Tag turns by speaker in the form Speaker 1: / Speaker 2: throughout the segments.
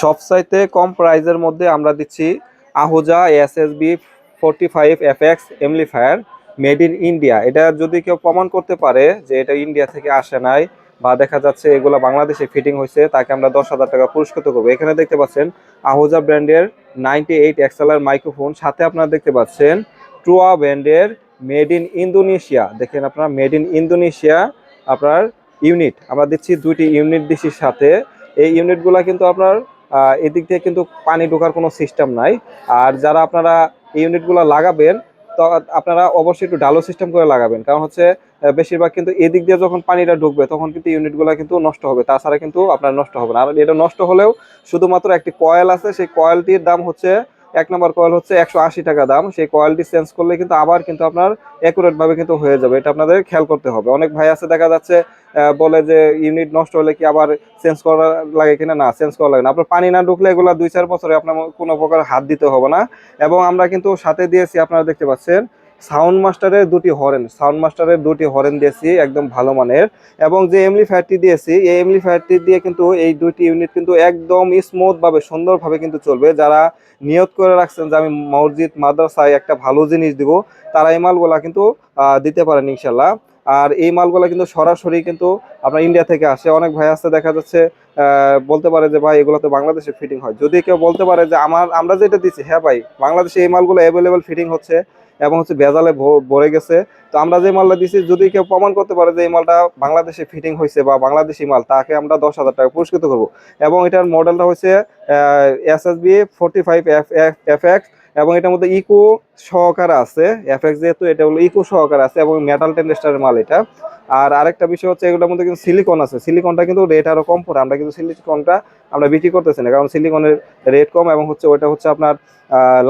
Speaker 1: সব চাইতে কম প্রাইজের মধ্যে আমরা দিচ্ছি Ahuja S S B forty five F X amplifier made in India এটা যদি কেউ প্রমাণ করতে পারে যে এটা ইন্ডিয়া থেকে আসে নাই বা দেখা যাচ্ছে এগুলো বাংলাদেশে ফিটিং হয়েছে, তাকে আমরা দশ হাজার টাকা পুরস্কৃত করব। এখানে দেখতে পাচ্ছেন আহুজা ব্র্যান্ডের নাইনটি এইট এক্সএলআর মাইক্রোফোন সাথে আপনারা দেখতে পাচ্ছেন ট্রুয়া ব্র্যান্ডের মেড ইন ইন্দোনেশিয়া দেখেন আপনারা মেড ইন ইন্দোনেশিয়া আপনার ইউনিট আমরা দিচ্ছি দুইটি ইউনিট দিচ্ছি সাথে। এই ইউনিটগুলো কিন্তু আপনার এদিক থেকে কিন্তু পানি ঢোকার কোনো সিস্টেম নাই। আর যারা আপনারা এই ইউনিটগুলো লাগাবেন, তো আপনারা অবশ্যই একটু ডালো সিস্টেম করে লাগাবেন। কারণ হচ্ছে বেশিরভাগ কিন্তু এদিক দিয়ে যখন পানিটা ঢুকবে, তখন কিন্তু ইউনিটগুলো কিন্তু নষ্ট হবে। তাছাড়া কিন্তু আপনার নষ্ট হবে না। আর এটা নষ্ট হলেও শুধুমাত্র একটি কয়েল আছে। সেই কয়েলটির দাম হচ্ছে এক নম্বর কয়েল হচ্ছে একশো আশি টাকা দাম। সেই কয়েলটি চেঞ্জ করলে কিন্তু আবার কিন্তু আপনার অ্যাকুরেট ভাবে কিন্তু হয়ে যাবে। এটা আপনাদের খেয়াল করতে হবে। অনেক ভাই আছে, দেখা যাচ্ছে বলে যে ইউনিট নষ্ট হলে কি আবার চেঞ্জ করা লাগে কিনা? না চেঞ্জ করা লাগে না। আপনার পানি না ঢুকলে এগুলো দুই চার বছরে আপনার কোনো প্রকার হাত দিতে হবে না। এবং আমরা কিন্তু সাথে দিয়েছি, আপনারা দেখতে পাচ্ছেন সাউন্ড মাস্টারের দুটি হরেন, সাউন্ড মাস্টারের দুটি হরেন দিয়েছি, একদম ভালো মানের। এবং যে এমলি ফায়ারটি দিয়েছি, এই এমলি ফায়ারটি দিয়ে কিন্তু এই দুইটি ইউনিট কিন্তু একদম স্মুথভাবে সুন্দরভাবে কিন্তু চলবে। যারা নিয়ত করে রাখছেন যে আমি মসজিদ, মাদ্রাসায় একটা ভালো জিনিস দিব, তারা এই মালগুলা কিন্তু দিতে পারেন ইনশাল্লাহ আর এই মালগুলা কিন্তু সরাসরি কিন্তু আপনার ইন্ডিয়া থেকে আসে। অনেক ভাই আসতে দেখা যাচ্ছে বলতে পারে যে, ভাই, এগুলো তো বাংলাদেশে ফিটিং হয়। যদি কেউ বলতে পারে যে, আমার, আমরা যেটা দিচ্ছি হ্যাঁ ভাই, বাংলাদেশে এই মালগুলো অ্যাভেলেবেল ফিটিং হচ্ছে। এবং হচ্ছে ভেজালে ভরে গেছে। তো আমরা যে মালটা দিছি, যদি কেউ প্রমাণ করতে পারে যে এই মালটা বাংলাদেশে ফিটিং হয়েছে বা বাংলাদেশি মাল, তাকে আমরা দশ হাজার টাকা পুরস্কৃত করব। এবং এটার মডেলটা হচ্ছে S S B forty five F F X এবং এটার মধ্যে ইকো সহকারে আছে। এফ এক্স যেহেতু, এটা হলো ইকো সহকারে আছে এবং মেটাল টেন্ডেস্টারের মাল এটা। আর আরেকটা বিষয় হচ্ছে এগুলোর মধ্যে কিন্তু সিলিকন আছে। সিলিকনটা কিন্তু রেট আরও কম পড়ে। আমরা কিন্তু সিলিকনটা আমরা বিক্রি করতেছি না। কারণ সিলিকনের রেট কম এবং হচ্ছে ওইটা হচ্ছে আপনার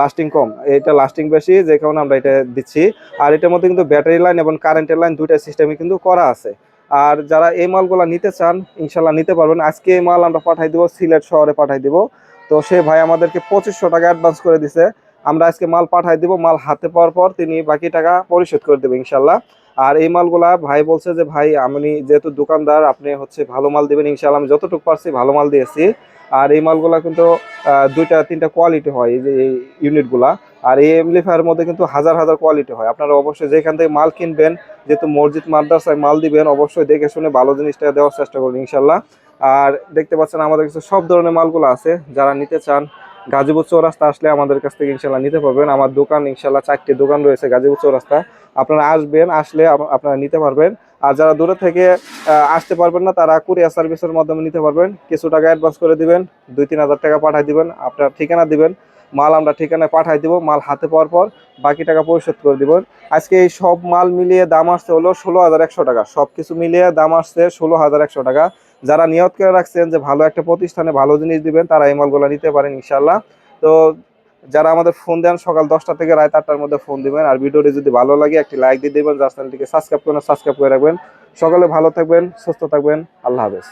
Speaker 1: লাস্টিং কম। এটা লাস্টিং বেশি, যে কারণে আমরা এটা দিচ্ছি। আর এটার মধ্যে কিন্তু ব্যাটারি লাইন এবং কারেন্টের লাইন দুইটা সিস্টেমে কিন্তু করা আছে। আর যারা এই মালগুলো নিতে চান ইনশাল্লাহ নিতে পারবেন। আজকে এই মাল আমরা পাঠাই দিব, সিলেট শহরে পাঠাই দিব। তো সে ভাই আমাদেরকে পঁচিশশো টাকা অ্যাডভান্স করে দিছে। আমরা আজকে মাল পাঠাই দিব, মাল হাতে পাওয়ার পর তিনি বাকি টাকা পরিশোধ করে দেবে ইনশাল্লাহ আর এই মালগুলা ভাই বলছে যে, ভাই, আমি যেহেতু দোকানদার, আপনি হচ্ছে ভালো মাল দিবেন ইনশাল্লাহ আমি যতটুকু পারছি ভালো মাল দিয়েছি। আর এই মালগুলা কিন্তু দুইটা, তিনটা কোয়ালিটি হয় এই যে, এই ইউনিটগুলা আর এই এমলিফায়ার মধ্যে কিন্তু হাজার হাজার কোয়ালিটি হয়। আপনারা অবশ্যই যেখান থেকে মাল কিনবেন, যেহেতু মসজিদ, মাদ্রাসায় মাল দিবেন, অবশ্যই দেখে শুনে ভালো জিনিসটা দেওয়ার চেষ্টা করবেন ইনশাল্লাহ আর দেখতে পাচ্ছেন আমাদের কাছে সব ধরনের মালগুলো আছে, যারা নিতে চান গাজীপুর চৌরাস্তা আসলে আমাদের কাছ থেকে ইনশাল্লাহ নিতে পারবেন। আমার দোকান ইনশাল্লাহ চারটি দোকান রয়েছে গাজীপুর চৌরাস্তা। আপনারা আসবেন, আসলে আপনারা নিতে পারবেন। আর যারা দূরে থেকে আসতে পারবেন না, তারা কুরিয়ার সার্ভিসের মাধ্যমে নিতে পারবেন। কিছু টাকা অ্যাডভান্স করে দিবেন, দুই তিন হাজার টাকা পাঠাই দিবেন, আপনার ঠিকানা দিবেন। মাল আমরা ঠিকানায় পাঠাই দিব, মাল হাতে পাওয়ার পর বাকি টাকা পরিশোধ করে দিবেন। আজকে এই সব মাল মিলিয়ে দাম আসছে হলো ষোলো হাজার একশো টাকা। সব কিছু মিলিয়ে দাম আসছে ষোলো হাজার একশো টাকা। যারা নিয়ত করে রাখছেন যে ভালো একটা প্রতিষ্ঠানে ভালো জিনিস দিবেন, তারা এই মালগুলো নিতে পারেন ইনশাল্লাহ তো যারা আমাদের ফোন দেন, সকাল দশটা থেকে রায় আটটার মধ্যে ফোন দিবেন। আর ভিডিওটি যদি ভালো লাগে, একটি লাইক দিয়ে দেবেন, যার চ্যানেলটিকে সাবস্ক্রাইব করেন সাবস্ক্রাইব করে রাখবেন। সকালে ভালো থাকবেন, সুস্থ থাকবেন। আল্লাহ হাফেজ।